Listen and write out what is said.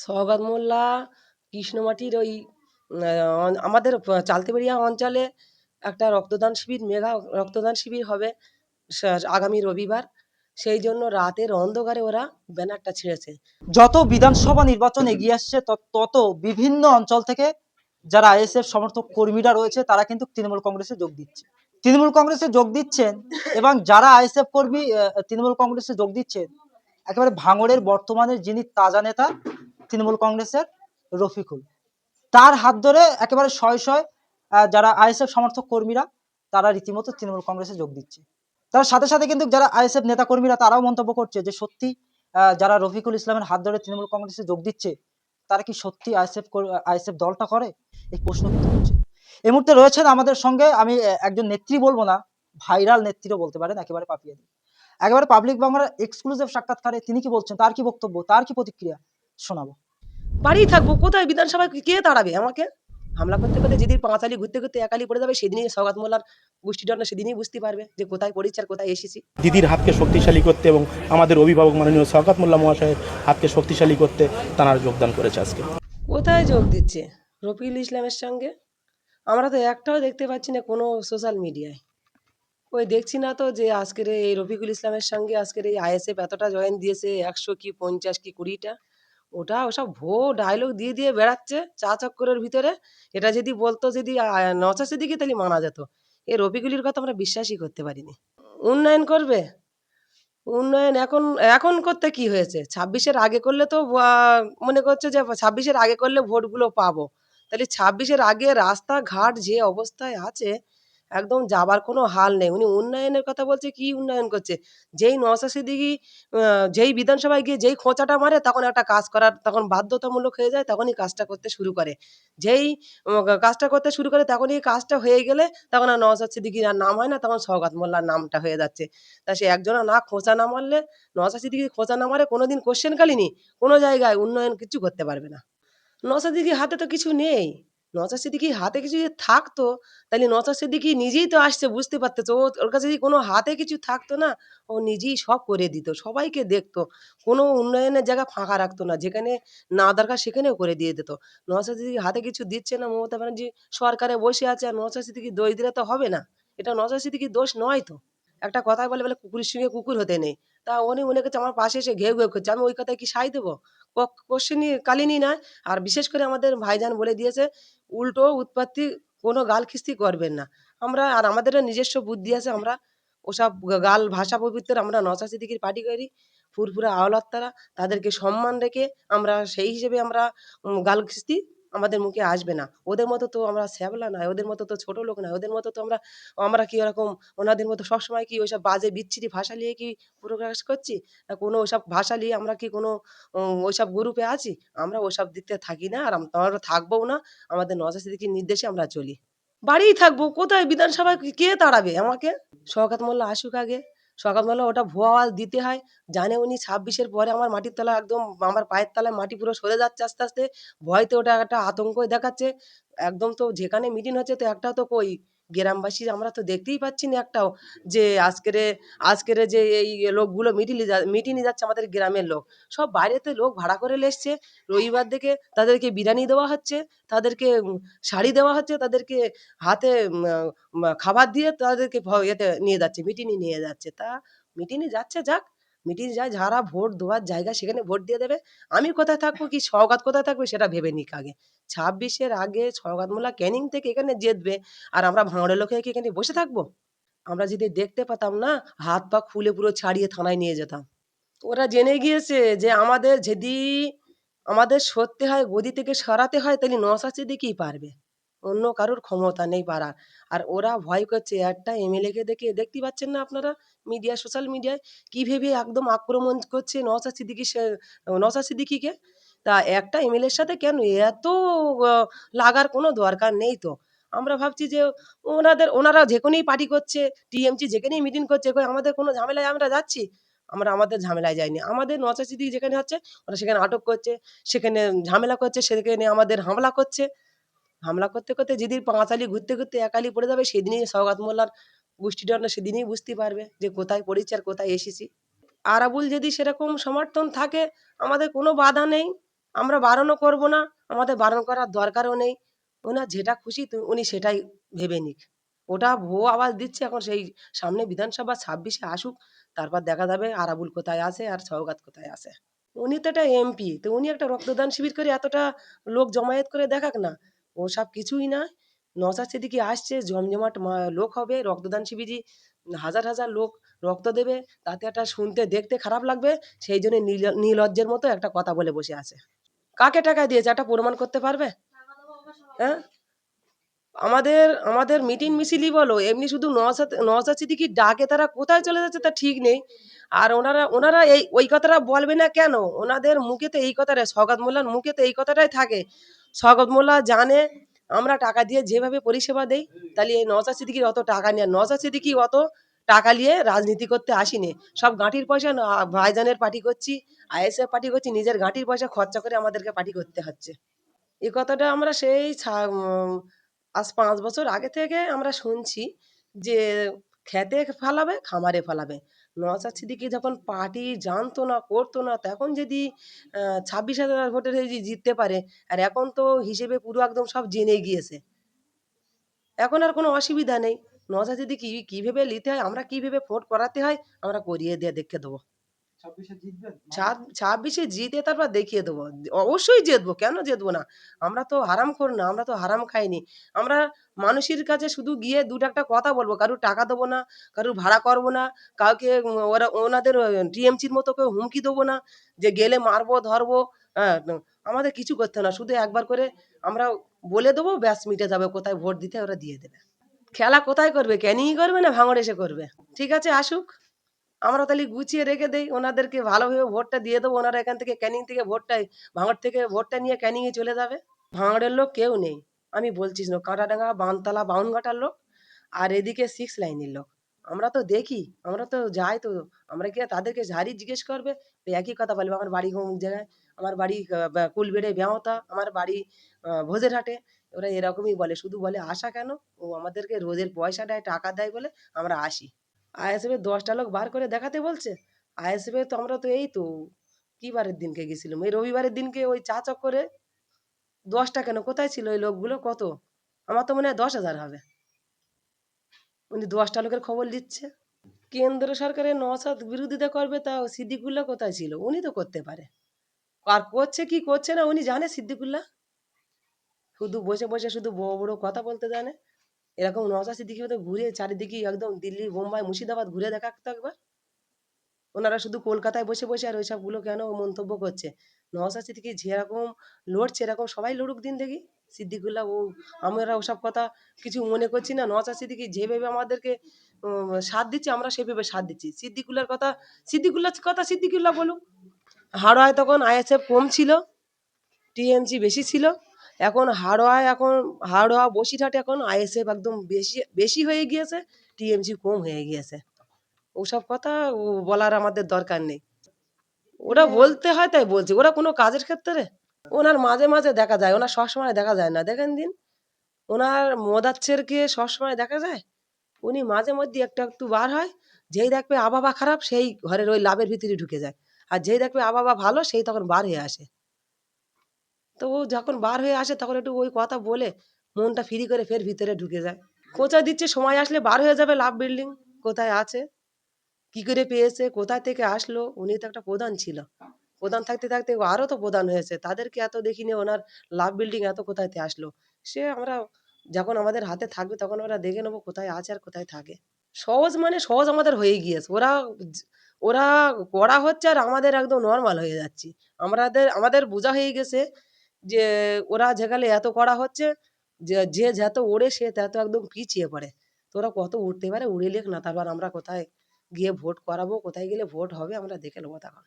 সওগাত মোল্লা, কৃষ্ণমাটির ওই আমাদের চালতেবেড়িয়া অঞ্চলে একটা রক্তদান শিবির, মেগা রক্তদান শিবির হবে আগামী রবিবার। সেই জন্য রাতের অন্ধকারে ওরা ব্যানারটা ছেড়েছে। যত বিধানসভা নির্বাচন এগিয়ে আসছে তত- বিভিন্ন অঞ্চল থেকে যারা আইএসএফ সমর্থক কর্মীরা রয়েছে, তারা কিন্তু তৃণমূল কংগ্রেসে যোগ দিচ্ছে। তৃণমূল কংগ্রেসে যোগ দিচ্ছেন এবং যারা আইএসএফ কর্মী তৃণমূল কংগ্রেসে যোগ দিচ্ছেন, একেবারে ভাঙড়ের বর্তমানের যিনি তাজা নেতা তৃণমূল কংগ্রেসের রফিকুল। তার হাত ধরে একেবারে শয় শয় যারা আইএসএফ সমর্থক কর্মীরা, তারা রীতিমতো তৃণমূল কংগ্রেসে যোগ দিচ্ছে। তার সাথে সাথে কিন্তু যারা আইএসএফ নেতা কর্মীরা তারাও মন্তব্য করছে যে, সত্যি যারা রফিকুল ইসলামের হাত ধরে তৃণমূল কংগ্রেসে যোগ দিচ্ছে, তারা কি সত্যি আইএসএফ আইএসএফ দলটা করে? এই প্রশ্ন কিন্তু হচ্ছে। এই মুহূর্তে রয়েছেন আমাদের সঙ্গে আমি একজন নেত্রী বলব না, ভাইরাল নেত্রীও বলতে পারেন, একেবারে পাপিয়ে দিই একেবারে পাবলিক বাংলার এক্সক্লুসিভ সাক্ষাৎকারে তিনি কি বলছেন, তার কি বক্তব্য, তার কি প্রতিক্রিয়া শোনাবো? বাড়ি থাকব কোথায়? বিধানসভায় কে তাড়াবে আমাকে? হামলা করতে করতে যেদিন পাঁচালি ঘুরতে ঘুরতে একালি পড়ে যাবে সেদিনই সৌগাত মোল্লার গোষ্ঠীদণ্ড সেদিনই বুঝতে পারবে যে কোথায় পড়েছি আর কোথায় এসেছি। দিদির হাতকে শক্তিশালী করতে এবং আমাদের অভিভাবক মাননীয় শওকত মোল্লা মহাশয়ের হাতকে শক্তিশালী করতে তারা যোগদান করেছে আজকে। কোথায় যোগ দিচ্ছে? রফিকুল ইসলামের সঙ্গে? আমরা তো একটাও দেখতে পাচ্ছি না কোনো সোশ্যাল মিডিয়ায়। ওই দেখছি না তো যে আজকের এই রফিকুল ইসলামের সঙ্গে আজকের এই আইএসএফ এতটা জয়েন দিয়েছে একশো কি পঞ্চাশ কি কুড়িটা? ওটা ওসব ভো ডায়লগ দিয়ে দিয়ে বেড়াচ্ছে চা চক্করের ভিতরে। এটা যদি বলতো, যদি নচাশি দিকে তাহলে মানা যেত। এই রফিকুলির কথা আমরা বিশ্বাসই করতে পারিনি। উন্নয়ন করবে? উন্নয়ন এখন এখন করতে কি হয়েছে? ছাব্বিশের আগে করলে তো মনে করছে যে, ছাব্বিশের আগে করলে ভোটগুলো পাবো। তাহলে ছাব্বিশের আগে রাস্তাঘাট যে অবস্থায় আছে একদম যাবার কোনো হাল নেই। উনি উন্নয়নের কথা বলছে, কি উন্নয়ন করছে? যেই নওশা সিদ্দিকি যেই বিধানসভায় গিয়ে যেই খোঁচাটা মারে, তখন একটা কাজ করার, তখন বাধ্যতামূলক হয়ে যায়, তখনই কাজটা করতে শুরু করে। যেই কাজটা করতে শুরু করে, তখনই কাজটা হয়ে গেলে, তখন আর নওশাদ সিদ্দিকির আর নাম হয় না, তখন সৌগাত মোল্লার নামটা হয়ে যাচ্ছে। তা সে একজনা না খোঁচা না মারলে নওশাদ সিদ্দিকি খোঁচা না মারে, কোনোদিন কোশ্চেন কালিনি কোনো জায়গায় উন্নয়ন কিছু করতে পারবে না। নওশাদ সিদ্দিকির হাতে তো কিছু নেই। নওশাদ সিদ্দিকির হাতে কিছু যদি থাকতো তাহলে নওশাদ সিদ্দিকি নিজেই তো আসছে, বুঝতে পারতেছে। ও, ওর কাছে যদি কোনো হাতে কিছু থাকতো না, ও নিজেই সব করে দিত, সবাইকে দেখতো। কোনো উন্নয়নের জায়গা ফাঁকা রাখতো না, যেখানে না দরকার সেখানেও করে দিয়ে দিত। নওশাদ সিদ্দিকি হাতে কিছু দিচ্ছে না, মমতা ব্যানার্জি সরকারে বসে আছে, আর নওশাদ সিদ্দিকি দোষ দিলে তো হবে না। এটা নওশাদ সিদ্দিকির দোষ নয় তো। একটা কথাই বলে বলে কুকুরের সঙ্গে কুকুর হতে নেই। তা উনি মনে করছে, আমার পাশে এসে ঘেউ ঘেউ করছে, আমি ওই কথায় কি সাই দেবো? কোশ্চেনই কালিনি না আর বিশেষ করে আমাদের ভাইজান বলে দিয়েছে উল্টো উৎপত্তি কোনো গাল খিস্তি করবেন না। আমরা আর আমাদেরও নিজস্ব বুদ্ধি আছে, আমরা ওসব গাল ভাষা পবিত্র আমরা নশা সিদ্দিকির পার্টি করি, ফুরফুরা আওলাত্তারা, তাদেরকে সম্মান রেখে আমরা সেই হিসেবে আমরা গাল খিস্তি আমাদের মুখে আসবে না। ওদের মতো তো আমরা শ্যাবলা নয়, ওদের মতো তো ছোট লোক নয়, ওদের মতো তো আমরা আমরা কি ওরকম ওনাদের মতো সবসময় কি ওইসব বাজে বিচ্ছিরি ভাষা নিয়ে কি প্রকাশ করছি? না কোনো ওইসব ভাষা নিয়ে আমরা কি কোনো ওইসব গ্রুপে আছি? আমরা ওইসব দিকতে থাকি না আর আম- আমরা থাকবোও না। আমাদের নজর সিদ্দিকির নির্দেশে আমরা চলি। বাড়িই থাকব, কোথায় বিধানসভায় কে তাড়াবে আমাকে? শওকত মোল্লা আসুক আগে। শওকত বেলা ওটা ভুয়া দিতে হয়। জানে উনি ছাব্বিশের পরে আমার মাটির তলা একদম আমার পায়ের তলায় মাটি পুরো সরে যাচ্ছে আস্তে আস্তে। ভয়তে ওটা একটা আতঙ্ক দেখাচ্ছে। একদম তো যেখানে মিটিং হচ্ছে তো একটা তো কই? গ্রামবাসী আমরা তো দেখতেই পাচ্ছি না একটাও যে আজকের আজকের যে এই লোকগুলো মিটিংয়ে যা, মিটিংয়ে যাচ্ছে আমাদের গ্রামের লোক। সব বাইরেতে লোক ভাড়া করে এসছে। রবিবার দেখে তাদেরকে বিরিয়ানি দেওয়া হচ্ছে, তাদেরকে শাড়ি দেওয়া হচ্ছে, তাদেরকে হাতে খাবার দিয়ে তাদেরকে ইয়েতে নিয়ে যাচ্ছে, মিটিংয়ে নিয়ে যাচ্ছে। তা মিটিংয়ে যাচ্ছে যাক মিটিং যায়, যারা ভোট দেওয়ার জায়গা সেখানে ভোট দিয়ে দেবে। আমি কোথায় থাকব কি সওগাত কোথায় থাকবে সেটা ভেবে নিক আগে। ছাব্বিশের আগে সওগাত মোল্লা ক্যানিং থেকে এখানে জেতবে। আর আমরা ভাঙড়ের লোকে কি এখানে বসে থাকব? আমরা যদি দেখতে পেতাম না, হাত পা খুলে পুরো ছাড়িয়ে থানায় নিয়ে যেতাম। ওরা জেনে গিয়েছে যে আমাদের যদি আমাদের সরতে হয়, গদি থেকে সরাতে হয়, তাহলে নশা সিদ্দিকই পারবে। অন্য কারোর ক্ষমতা নেই পারার আর ওরা ভয় করছে, একটা এমএলএ কে দেখে, দেখতে পাচ্ছেন না আপনারা মিডিয়া, সোশ্যাল মিডিয়ায়? কি ভেবে একদম আক্রমণ করছে নশা সিদ্দিকি নশা সিদ্দিকিকে? তা একটা এমএলএর সাথে কেন? এত লাগার কোনো দরকার নেই তো। আমরা ভাবছি যে ওনাদের, ওনারা যেখানেই পার্টি করছে, টিএমসি যেখানেই মিটিং করছে আমাদের কোনো ঝামেলায় আমরা যাচ্ছি? আমরা আমাদের ঝামেলায় যাইনি। আমাদের নচা সিদ্দিকি যেখানে হচ্ছে ওরা সেখানে আটক করছে, সেখানে ঝামেলা করছে, সেখানে আমাদের হামলা করছে। হামলা করতে করতে যেদিন পাঁচালি ঘুরতে ঘুরতে একালি পড়ে যাবে, সেদিনই সৌগাত মোল্লার গোষ্ঠীদণ্ড সেদিনই বুঝতে পারবে যে কোথায় পড়েছি আর কোথায় এসেছি। আরাবুল যদি সেরকম সমর্থন থাকে, আমাদের কোনো বাধা নেই। আমরা বারণও করব না, আমাদের বারণ করার দরকারও নেই। ওনার যেটা খুশি উনি সেটাই ভেবে নিক। ওটা ভুয়ো আওয়াজ দিচ্ছে, এখন সেই সামনে বিধানসভা ছাব্বিশে আসুক, তারপর দেখা যাবে আরাবুল কোথায় আসে আর সৌগাত কোথায় আসে উনি তো একটা এমপি, তো উনি একটা রক্তদান শিবির করে এতটা লোক জমায়েত করে দেখাক না। ও সব কিছুই না। নশা সিদ্দিকি আসছে, জমজমাট লোক হবে, রক্তদান শিবিরই হাজার হাজার লোক রক্ত দেবে। তাতে একটা শুনতে, দেখতে খারাপ লাগবে, সেই জন্য নীলজ্জের মতো একটা কথা বলে বসে আছে। কাকে টাকা দিয়েছে? একটা প্রমাণ করতে পারবে? হ্যাঁ? আমাদের আমাদের মিটিং মিছিলই বলো, এমনি শুধু নওসাদ নওসাদ সিদ্দিকি ডাকে, তারা কোথায় চলে যাচ্ছে তা ঠিক নেই। আর ওনারা ওনারা এই, ওই কথাটা বলবে না কেন? ওনাদের মুখে তো এই কথাটাই সগত মোল্লার মুখে তো এই কথাটাই থাকে। সগত মোল্লা জানে, আমরা টাকা দিয়ে যেভাবে পরিষেবা দেই, তাহলে এই নওসাদ সিদ্দিকির অত টাকা নিয়ে নওসাদ সিদ্দিকি অত টাকা নিয়ে রাজনীতি করতে আসিনি। সব গাঁটির পয়সা ভাইজানের পার্টি করছি আইএসএফ পার্টি করছি, নিজের গাঁটির পয়সা খরচা করে আমাদেরকে পার্টি করতে হচ্ছে। এই কথাটা আমরা সেই আজ পাঁচ বছর আগে থেকে আমরা শুনছি যে, খেতে ফেলাবে, খামারে ফেলাবে। নওশাদ সিদ্দিকী যখন পার্টি জানতো না, করতো না, তখন যদি ছাব্বিশ হাজার ভোটের যদি জিততে পারে, আর এখন তো হিসেবে পুরো একদম সব জেনে গিয়েছে। এখন আর কোনো অসুবিধা নেই। নওশাদ সিদ্দিকি কীভাবে নিতে হয়, আমরা কীভাবে ভোট করাতে হয়, আমরা করিয়ে দিয়ে দেখে দেবো। ছাব্বিশে জিতে তারপর দেখিয়ে দেবো। অবশ্যই জিতবো। কেন জিতবো না? আমরা তো হারাম করি না, আমরা তো হারাম খাইনি। আমরা মানুষের কাছে শুধু গিয়ে দুটো একটা কথা বলব। কারুর টাকা দেবো না, কারুর ভাড়া করব না, কাউকে ওরা, ওনাদের টিএমসির মতো কেউ হুমকি দেবো না যে গেলে মারবো, ধরবো হ্যাঁ আমাদের কিছু করতে না। শুধু একবার করে আমরা বলে দেবো, ব্যাস মিটে যাবে। কোথায় ভোট দিতে ওরা দিয়ে দেবে। খেলা কোথায় করবে? ক্যানিংই করবে না ভাঙড় এসে করবে? ঠিক আছে, আসুক। আমরা তাহলে গুছিয়ে রেখে দেই, ওনাদেরকে ভালোভাবে ভোটটা দিয়ে দেবো, ওনারা এখান থেকে ক্যানিং থেকে ভোটটাই ভাঙড় থেকে ভোটটা নিয়ে ক্যানিংয়ে চলে যাবে। ভাঙড়ের লোক কেউ নেই, আমি বলছিস না, কাঁটাডাঙ্গা, বানতলা, বাউনঘাটার লোক আর এদিকে সিক্স লাইনের লোক। আমরা তো দেখি, আমরা তো যাই তো, আমরা কি তাদেরকে ঝাড়ি জিজ্ঞেস করবে, তো একই কথা বলবে, আমার বাড়ি অমুক জায়গায়, আমার বাড়ি কুলবেড়ে ব্যাহতা আমার বাড়ি ভোজেরহাটে, ওরা এরকমই বলে, শুধু বলে আসা কেন? ও আমাদেরকে রোজের পয়সা দেয় টাকা দেয় বলে আমরা আসি। আইএসএফ দশটা লোক বার করে দেখাতে বলছে আইএসএফ তো আমরা তো এই তো, কি বারের দিনকে গেছিলাম? এই রবিবারের দিনকে ওই চা চক্করে দশটা কেন? কোথায় ছিল ওই লোকগুলো? কত? আমার তো মনে হয় দশ হাজার হবে। উনি দশটা লোকের খবর দিচ্ছে কেন্দ্র সরকারের নসাদ বিরোধিতা করবে তা সিদ্দিকুল্লা কোথায় ছিল? উনি তো করতে পারে। আর করছে কি করছে না, উনি জানে সিদ্দিকুল্লা শুধু বসে বসে শুধু বড় বড় কথা বলতে জানে। এরকম নওশাদ সিদ্দিকি তো ঘুরে চারিদিকে একদম দিল্লি বোম্বাই মুর্শিদাবাদ ঘুরে দেখা দেখাতো একবার। ওনারা শুধু কলকাতায় বসে বসে আর ওইসবগুলো কেন মন্তব্য করছে? নওশাদ সিদ্দিকি যেরকম লড়ছে, এরকম সবাই লড়ুক দিন দেখি। সিদ্দিকুল্লাহ ও আমরা ওসব কথা কিছু মনে করছি না। নওশাদ সিদ্দিকি যেভাবে আমাদেরকে সাথ দিচ্ছে, আমরা সেভাবে সাথ দিচ্ছি। সিদ্দিকুল্লার কথা সিদ্দিকুল্লার কথা সিদ্দিকুল্লাহ বলুক। হাড়োয়ায় তখন আইএসএফ কম ছিল টিএমসি বেশি ছিল। এখন হাড়োয়ায় এখন হাড়োয়া বসিরহাট এখন আইএসএফ একদম বেশি বেশি হয়ে গিয়েছে টিএমসি কম হয়ে গিয়েছে। ওসব কথা ও বলার আমাদের দরকার নেই। ওরা বলতে হয় তাই বলছি ওরা কোনো কাজের ক্ষেত্রে? ওনার মাঝে মাঝে দেখা যায় ওনার সবসময় দেখা যায় না। দেখেন দিন ওনার মোদাচ্ছেরকে সবসময় দেখা যায়? উনি মাঝে মধ্যে একটু একটু বার হয় যেই দেখবে আবহাওয়া খারাপ সেই ঘরের ওই লাভের ভিতরে ঢুকে যায়। আর যেই দেখবে আবহাওয়া ভালো সেই তখন বার হয়ে আসে। তো ও যখন বার হয়ে আসে তখন একটু ওই কথা বলে, মনটা ফ্রি করে ফের ভিতরে ঢুকে যায়। কোথায় দিচ্ছে সময় আসলে বার হয়ে যাবে লাভ বিল্ডিং কোথায় আছে? কি করে পেয়েছে? কোথায় থেকে আসলো? উনি তো একটা প্রধান ছিল। প্রধান থাকতে থাকতে আরও তো প্রধান হয়েছে। তাদেরকে এত দেখিনি ওনার লাভ বিল্ডিং এত কোথায় থেকে আসলো? সে আমরা যখন আমাদের হাতে থাকবে তখন আমরা দেখে নেব কোথায় আছে আর কোথায় থাকে। সহজ মানে সহজ আমাদের হয়ে গিয়েছে। ওরা ওরা করা হচ্ছে আর আমাদের একদম নর্মাল হয়ে যাচ্ছি। আমাদের আমাদের বোঝা হয়ে গেছে যে ওরা যেখানে এত করা হচ্ছে, যে যে যত ওড়ে সে তত একদম পিছিয়ে পড়ে। তো ওরা কত উঠতে পারে? উড়ে লেখ না। তারপর আমরা কোথায় গিয়ে ভোট করাবো? কোথায় গেলে ভোট হবে? আমরা দেখে নেব তখন।